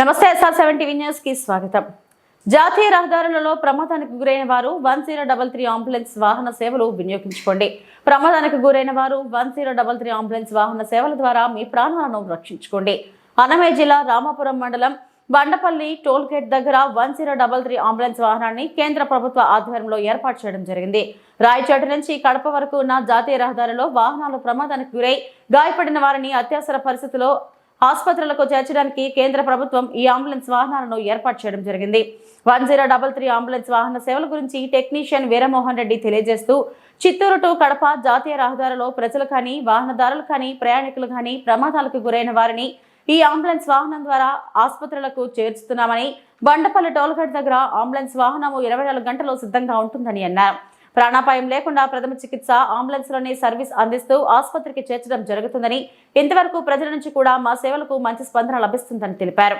నమస్తే SR seven TV న్యూస్కి స్వాగతం. జాతీయ రహదారులలో ప్రమాదానికి గురైన వారు one zero double three ambulance వాహన సేవలు వినియోగించుకోండి. ప్రమాదానికి గురైన వారు one zero double three ambulance వాహన సేవల ద్వారా మీ ప్రాణాలను రక్షించుకోండి. అన్నమయ్య జిల్లా రామాపురం మండలం బండపల్లి టోల్ గేట్ దగ్గర one zero double three ambulance వాహనాన్ని కేంద్ర ప్రభుత్వ ఆధ్వర్యంలో ఏర్పాటు చేయడం జరిగింది. రాయచోట నుంచి కడప వరకు ఉన్న జాతీయ రహదారిలో వాహనాలు ప్రమాదానికి గురై గాయపడిన వారిని అత్యవసర పరిస్థితిలో ఆసుపత్రులకు చేర్చడానికి కేంద్ర ప్రభుత్వం ఈ అంబులెన్స్ వాహనాలను ఏర్పాటు చేయడం జరిగింది. One zero double three ambulance వాహన సేవల గురించి టెక్నీషియన్ వీరమోహన్ రెడ్డి తెలియజేస్తూ చిత్తూరు టు కడప జాతీయ రహదారిలో ప్రజలు కానీ వాహనదారులు కానీ ప్రయాణికులు కానీ ప్రమాదాలకు గురైన వారిని ఈ అంబులెన్స్ వాహనం ద్వారా ఆసుపత్రులకు చేర్చుతున్నామని బండపల్లి టోల్గేట్ దగ్గర అంబులెన్స్ వాహనము ఇరవై నాలుగు గంటలు సిద్ధంగా ఉంటుందని అన్నారు. ప్రాణాపాయం లేకుండా ప్రథమ చికిత్స అంబులెన్స్లోనే సర్వీస్ అందిస్తూ ఆసుపత్రికి చేర్చడం జరుగుతుందని ఇంతవరకు ప్రజల నుంచి కూడా మా సేవలకు మంచి స్పందన లభిస్తుందని తెలిపారు.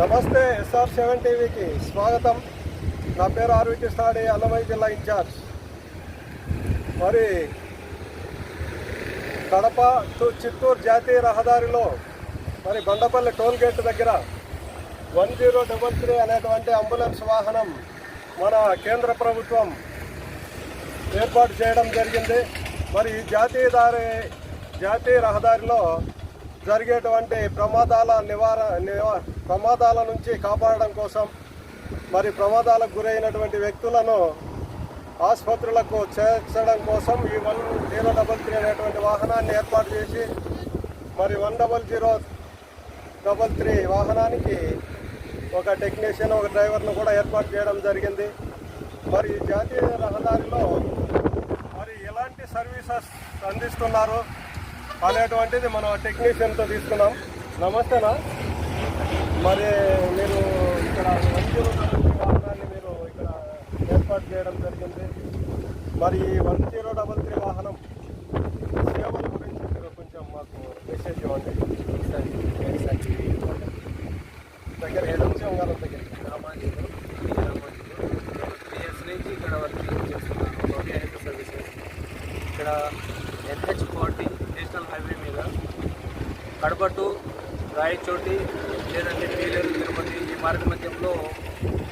నమస్తే ఎస్ఆర్ సెవెన్ టీవీకి స్వాగతం. నా పేరు ఆర్వి కృష్ణాడి అన్నమయ్య జిల్లా ఇన్ఛార్జ్. మరి కడప టు చిత్తూరు జాతీయ రహదారిలో మరి బండపల్లి టోల్ గేట్ దగ్గర వన్ జీరో డబల్ త్రీ అనేటువంటి అంబులెన్స్ వాహనం మన కేంద్ర ప్రభుత్వం ఏర్పాటు చేయడం జరిగింది. మరి ఈ జాతీయ దారి జాతీయ రహదారిలో జరిగేటువంటి ప్రమాదాల నివారణ నివా ప్రమాదాల నుంచి కాపాడడం కోసం మరి ప్రమాదాలకు గురైనటువంటి వ్యక్తులను ఆసుపత్రులకు చేర్చడం కోసం ఈ వన్ జీరో డబల్ త్రీ అనేటువంటి వాహనాన్ని ఏర్పాటు చేసి మరి one double zero double three వాహనానికి ఒక టెక్నీషియన్ ఒక డ్రైవర్ను కూడా ఏర్పాటు చేయడం జరిగింది. మరి జాతీయ రహదారిలో మరి ఎలాంటి సర్వీసెస్ అందిస్తున్నారు అనేటువంటిది మనం టెక్నీషియన్తో తీసుకున్నాం. నమస్తేనా మరి మీరు ఇక్కడ మంచి జీరో డబల్ త్రీ వాహనాన్ని మీరు ఇక్కడ ఏర్పాటు చేయడం జరిగింది. మరి వన్ జీరో డబల్ త్రీ వాహనం సేవల గురించి మీరు కొంచెం మాకు మెసేజ్ ఇవ్వండి. దగ్గర కొంచెం గారు దగ్గర నుంచి ఇక్కడ వర్క్ చేస్తున్నాను రోడ్డు సర్వీసెస్ ఇక్కడ ఎన్హెచ్ ఫార్టీ నేషనల్ హైవే మీద కడప టు రాయచోటి లేదంటే పీలేరు తిరుపతి ఈ మార్గ మధ్యంలో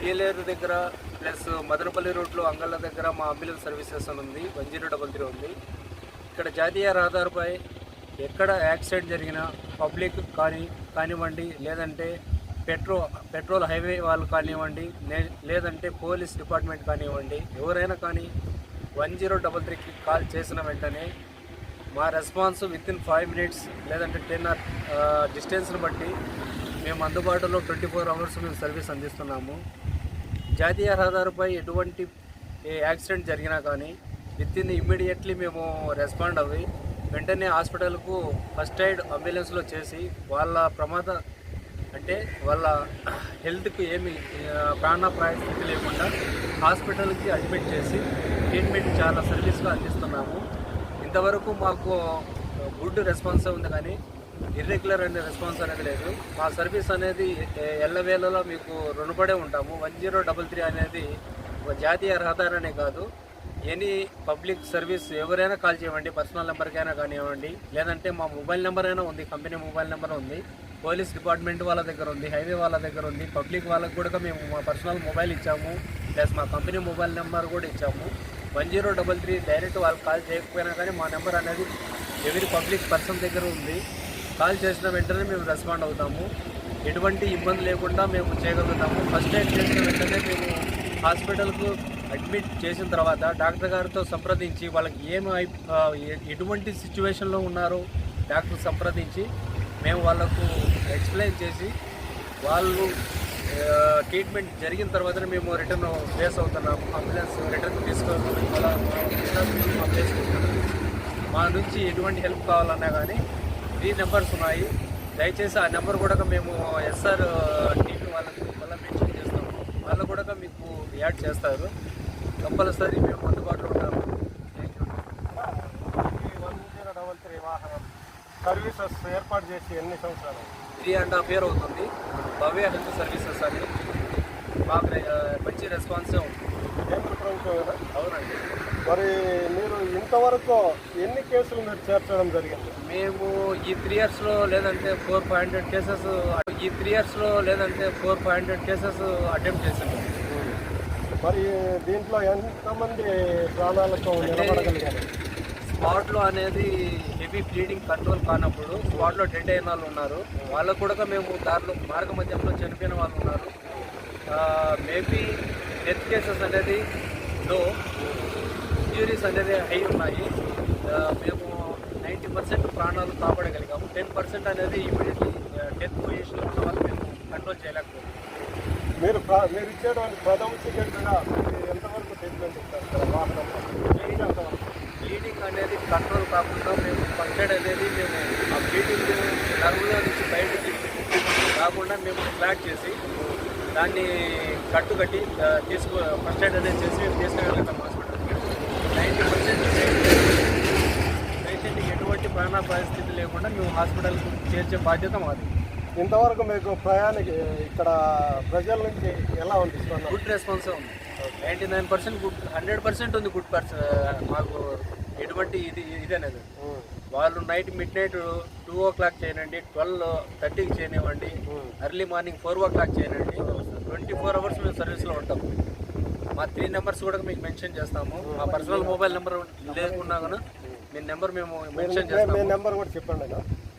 పీలేరు దగ్గర ప్లస్ మదనపల్లి రోడ్లో అంగళ్ళ దగ్గర మా అంబులెన్స్ సర్వీసెస్ అని ఉంది వన్ జీరో డబల్ త్రీ ఉంది. ఇక్కడ జాతీయ రహదారిపై ఎక్కడ యాక్సిడెంట్ జరిగినా పబ్లిక్ కానీ కానివ్వండి లేదంటే పెట్రో పెట్రోల్ హైవే వాళ్ళు కానివ్వండి లేదంటే పోలీస్ డిపార్ట్మెంట్ కానివ్వండి ఎవరైనా కానీ వన్ జీరో డబల్ త్రీకి కాల్ చేసిన వెంటనే మా response within five minutes లేదంటే టెన్ ఆర్ డిస్టెన్స్ని బట్టి మేము అందుబాటులో ట్వంటీ ఫోర్ అవర్స్ మేము సర్వీస్ అందిస్తున్నాము. జాతీయ రహదారిపై ఎటువంటి యాక్సిడెంట్ జరిగినా కానీ విత్ ఇన్ ఇమ్మీడియట్లీ మేము రెస్పాండ్ అవ్వి వెంటనే హాస్పిటల్కు ఫస్ట్ ఎయిడ్ అంబులెన్స్లో చేసి వాళ్ళ ప్రమాద అంటే వాళ్ళ హెల్త్కి ఏమి ప్రాణప్రాయ స్థితి లేకుండా హాస్పిటల్కి అడ్మిట్ చేసి ట్రీట్మెంట్ చాలా సర్వీస్గా అందిస్తున్నాము. ఇంతవరకు మాకు గుడ్ రెస్పాన్స్ ఉంది కానీ ఇర్రెగ్యులర్ అనే రెస్పాన్స్ అనేది లేదు. మా సర్వీస్ అనేది ఎల్లవేళలో మీకు రుణపడే ఉంటాము. వన్ జీరో డబల్ త్రీ అనేది ఒక జాతీయ రహదారి అనే కాదు. ఎనీ పబ్లిక్ సర్వీస్ ఎవరైనా కాల్ చేయండి పర్సనల్ నెంబర్కైనా కానివ్వండి లేదంటే మా మొబైల్ నెంబర్ అయినా ఉంది కంపెనీ మొబైల్ నెంబర్ ఉంది పోలీస్ డిపార్ట్మెంట్ వాళ్ళ దగ్గర ఉంది హైవే వాళ్ళ దగ్గర ఉంది పబ్లిక్ వాళ్ళకి కూడా మేము మా పర్సనల్ మొబైల్ ఇచ్చాము ప్లస్ మా కంపెనీ మొబైల్ నెంబర్ కూడా ఇచ్చాము. One zero double three direct వాళ్ళు కాల్ చేయకపోయినా కానీ మా నెంబర్ అనేది ఎవరి పబ్లిక్ పర్సన్ దగ్గర ఉంది. కాల్ చేసిన వెంటనే మేము రెస్పాండ్ అవుతాము. ఎటువంటి ఇబ్బంది లేకుండా మేము చేయగలుగుతాము. ఫస్ట్ ఎయిడ్ చేసిన వెంటనే మేము హాస్పిటల్కు అడ్మిట్ చేసిన తర్వాత డాక్టర్ గారితో సంప్రదించి వాళ్ళకి ఏమి ఎటువంటి సిచ్యువేషన్లో ఉన్నారో డాక్టర్ సంప్రదించి మేము వాళ్ళకు ఎక్స్ప్లెయిన్ చేసి వాళ్ళు ట్రీట్మెంట్ జరిగిన తర్వాతనే మేము రిటర్న్ ప్లేస్ అవుతున్నాము. అంబులెన్స్ రిటర్న్ తీసుకొని అలా మా నుంచి ఎటువంటి హెల్ప్ కావాలన్నా కానీ త్రీ నెంబర్స్ ఉన్నాయి. దయచేసి ఆ నెంబర్ కూడా మేము ఎస్ఆర్ టీవీ వాళ్ళకి మళ్ళీ మెన్షన్ చేస్తాము. వాళ్ళు కూడా మీకు యాడ్ చేస్తారు. కంపల్సరీ మేము అందుబాటులో ఉంటాము. సర్వీసెస్ ఏర్పాటు చేసి ఎన్ని సంవత్సరాలు? త్రీ అండ్ హాఫ్ ఇయర్ అవుతుంది. భవ్య హెల్త్ సర్వీసెస్ అని. మాకు మంచి రెస్పాన్సే ఉంది కేంద్ర ప్రభుత్వం అవునండి మరి మీరు ఇంతవరకు ఎన్ని కేసులు మీరు చేర్చడం జరిగింది? మేము ఈ త్రీ ఇయర్స్లో లేదంటే ఫోర్ ఫైవ్ హండ్రెడ్ కేసెస్ ఈ త్రీ ఇయర్స్లో లేదంటే four five hundred cases attempt చేసాము మరి దీంట్లో ఎంతమంది ప్రాణాలతో నిలబడగలిగారు? స్పాట్లో అనేది హెవీ బ్లీడింగ్ కంట్రోల్ కానప్పుడు స్పాట్లో డెడ్ అయిన వాళ్ళు ఉన్నారు. వాళ్ళకు కూడా మేము దారిలో మార్గ మధ్యంలో చనిపోయిన వాళ్ళు ఉన్నారు. మేబీ డెత్ కేసెస్ అనేది లో ఇంజురీస్ అనేది హై ఉన్నాయి. మేము నైంటీ పర్సెంట్ ప్రాణాలు కాపాడగలిగాము. టెన్ పర్సెంట్ అనేది ఇమీడియట్లీ డెత్ పొజిషన్లో ఉన్న వాళ్ళు మేము కంట్రోల్ చేయలేకపోయాము. మీరు మీరు ఇచ్చేటువంటి ప్రథమ చికిత్సగా ఎంతవరకు ట్రీట్మెంట్ ఇస్తారు? బ్లీడింగ్ అనేది కంట్రోల్ కాకుండా మేము ఫస్ట్ ఎయిడ్ అనేది మేము ఆ బ్లీడింగ్ నర్వ్లో నుంచి బయటకి కాకుండా మేము ఫ్లాట్ చేసి దాన్ని కట్టు కట్టి తీసుకు ఫస్ట్ ఎయిడ్ అనేది చేసి తీసుకెళ్ళగలుగుతాం హాస్పిటల్కి నైంటీ పర్సెంట్ పేషెంట్కి ఎటువంటి ప్రాణాపాయ స్థితి లేకుండా మేము హాస్పిటల్కి చేర్చే బాధ్యత మాది. ఇంతవరకు మీకు ప్రయాణికి ఇక్కడ ప్రజల నుంచి ఎలా ఉంది స్పందన గుడ్ రెస్పాన్స్ ఉంది. Ninety nine percent good hundred percent ఉంది గుడ్ పర్సన్ మాకు ఎటువంటి ఇది ఇదనేది ఉం. వాళ్ళు night midnight two o'clock చేయనండి ట్వెల్వ్ థర్టీకి చేయనివ్వండి early morning four o'clock చేయనండి ట్వంటీ ఫోర్ అవర్స్ మేము సర్వీస్లో ఉంటాం. మా త్రీ నెంబర్స్ కూడా మీకు మెన్షన్ చేస్తాము. మా పర్సనల్ మొబైల్ నెంబర్ లేకున్నా కూడా మీ నెంబర్ మేము మెన్షన్ చేస్తాము. నెంబర్ కూడా చెప్పండి.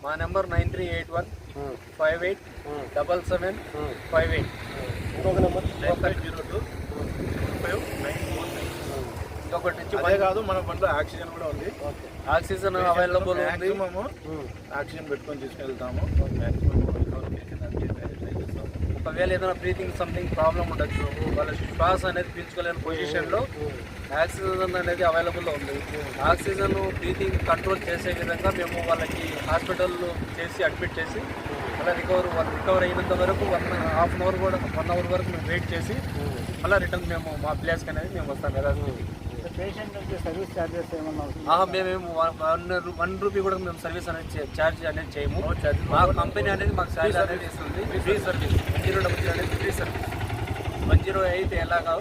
మా number nine three eight one. Five eight. Double seven. Five eight. ఇంకొక number. Nine five zero two five nine four nine. ఇంకొకటి నుంచి అదే కాదు మన బండిలో ఆక్సిజన్ కూడా ఉంది. ఆక్సిజన్ అవైలబుల్ ఉంది. ఉం. ఆక్సిజన్ పెట్టుకొని తీసుకెళ్తాము మాక్సిమం రికవర్ చేసి దానికి ట్రై చేస్తాము ఒకవేళ ఏదైనా బ్రీతింగ్ సంథింగ్ ప్రాబ్లం ఉండొచ్చు వాళ్ళ శ్వాస అనేది పీల్చుకోలేని పొజిషన్లో ఆక్సిజన్ అనేది అవైలబుల్లో ఉంది. ఆక్సిజన్ బ్రీతింగ్ కంట్రోల్ చేసే విధంగా మేము వాళ్ళకి హాస్పిటల్ చేసి అడ్మిట్ చేసి అలా రికవర్ వాళ్ళు రికవర్ అయినంత వరకు వన్ హాఫ్ అన్ అవర్ కూడా వన్ అవర్ వరకు మేము వెయిట్ చేసి అలా రిటర్న్ మేము మా ప్లేస్కి అనేది మేము వస్తాం కదా. పేషెంట్ నుంచి సర్వీస్ చార్జెస్ ఏమన్నా ఆహా, మేమేం వన్ వన్- రూపీ కూడా మేము సర్వీస్ అనేది ఛార్జ్ అనేది చేయము. మా కంపెనీ అనేది మాకు శాలరీ అనేది ఇస్తుంది. Free service one zero double three అనేది free service one zero eight ఎలాగా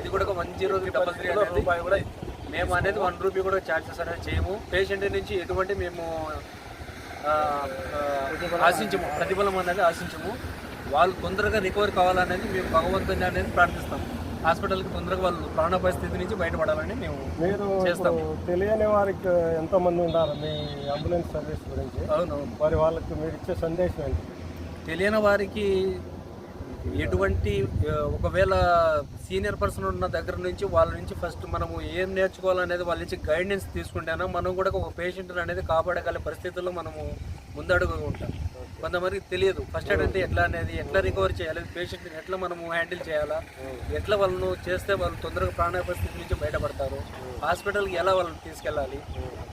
ఇది కూడా వన్ జీరో డబల్ త్రీ రూపాయి కూడా మేము అనేది. వన్ రూపీ కూడా ఛార్జెస్ అనేది చేయము. పేషెంట్ నుంచి ఎటువంటి మేము ఆశించము. ప్రతిఫలం అనేది ఆశించము. వాళ్ళు తొందరగా రికవర్ కావాలనేది మేము భగవంతుని అనేది ప్రార్థిస్తాం హాస్పిటల్కి తొందరగా వాళ్ళు ప్రాణాపాయ స్థితి నుంచి బయటపడాలని మేము మీరు చేస్తాం. ఇప్పుడు తెలియని వారికి ఎంతో మంది ఉన్నారు మీ అంబులెన్స్ సర్వీస్ గురించి? అవునవును. మరి వాళ్ళకి మీరు ఇచ్చే సందేశం ఏంటి? తెలియని వారికి ఎటువంటి ఒకవేళ సీనియర్ పర్సన్ ఉన్న దగ్గర నుంచి వాళ్ళ నుంచి ఫస్ట్ మనము ఏం నేర్చుకోవాలనేది వాళ్ళ నుంచి గైడెన్స్ తీసుకుంటేనే మనం కూడా ఒక పేషెంట్ అనేది కాపాడగల పరిస్థితుల్లో మనము ముందడుగుగా ఉంటాం. కొంతమందికి తెలియదు. ఫస్ట్ ఎయిడ్ అంటే ఎట్లా అనేది ఎట్లా రికవర్ చేయాలి పేషెంట్ని ఎట్లా మనము హ్యాండిల్ చేయాలా ఎట్లా వాళ్ళను చేస్తే వాళ్ళు తొందరగా ప్రాణ పరిస్థితి నుంచి బయటపడతారు హాస్పిటల్కి ఎలా వాళ్ళని తీసుకెళ్ళాలి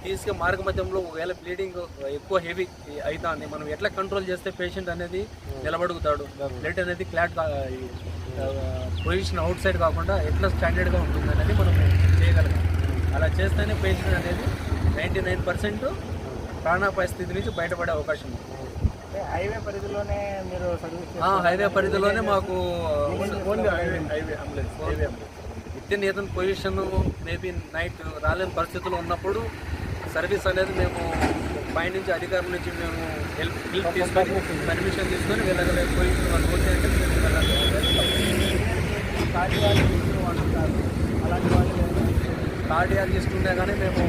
తీసుకు మార్గ మధ్యంలో ఒకవేళ బ్లీడింగ్ ఎక్కువ హెవీ అవుతుంది మనం ఎట్లా కంట్రోల్ చేస్తే పేషెంట్ అనేది నిలబడుగుతాడు. బ్లడ్ అనేది క్లాట్ పొజిషన్ అవుట్ సైడ్ కాకుండా ఎట్లా స్టాండర్డ్గా ఉంటుంది అనేది మనం చేయగలం అలా చేస్తేనే పేషెంట్ అనేది నైంటీ నైన్ పర్సెంట్ ప్రాణాపాయ స్థితి నుంచి బయటపడే అవకాశం ఉంది. హైవే పరిధిలోనే మీరు హైవే పరిధిలోనే మాకు only highway highway ambulance highway ambulance. Within ఏదైనా పొజిషన్ మేబీ నైట్ రాలేని పరిస్థితులు ఉన్నప్పుడు సర్వీస్ అనేది మేము పైనుంచి అధికారుల నుంచి మేము హెల్ప్ హెల్ప్ తీసుకొని పర్మిషన్ తీసుకొని వెళ్ళగలే పొజిషన్ వాళ్ళు ఓకే అంటే మేము వెళ్ళాలి కార్డియాలజిస్ట్ ఉన్నా కానీ మేము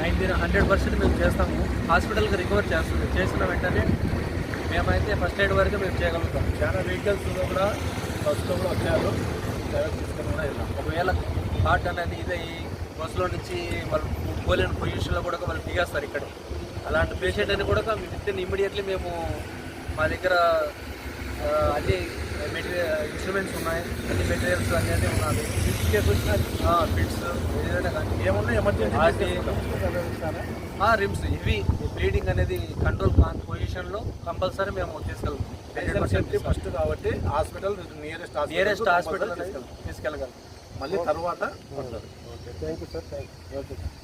నైంటీ హండ్రెడ్ పర్సెంట్ మేము చేస్తాము. హాస్పిటల్కి రికవర్ చేస్తుంది చేసిన వెంటనే మేమైతే ఫస్ట్ ఎయిడ్ వరకు మేము చేయగలుగుతాం. చాలా వెహికల్స్ కూడా బస్సులో కూడా వచ్చారు. డైరెక్ట్ తీసుకొని కూడా వెళ్ళాం. ఒకవేళ హార్ట్ అనేది ఇదే బస్సులో నుంచి వాళ్ళు పోలేని పొజిషన్లో కూడా వాళ్ళు దిగేస్తారు ఇక్కడ. అలాంటి పేషెంట్ అని కూడా విత్ ఇన్ ఇమీడియట్లీ మేము మా దగ్గర అన్ని మెటీరియల్ ఇన్స్ట్రుమెంట్స్ ఉన్నాయి. అన్ని మెటీరియల్స్ అనేది ఉన్నాయి. ఫిట్స్ ఏదైనా కానీ. ఏమున్నా ఎమర్జెన్సీ రిమ్స్ ఇవి బ్లీడింగ్ అనేది కంట్రోల్ కాని పొజిషన్లో కంపల్సరీ మేము తీసుకెళ్తాం. ఫస్ట్ కాబట్టి హాస్పిటల్ నియరెస్ట్ నియరెస్ట్ హాస్పిటల్ తీసుకెళ్ళగలం. మళ్ళీ తర్వాత okay thank you sir thank you okay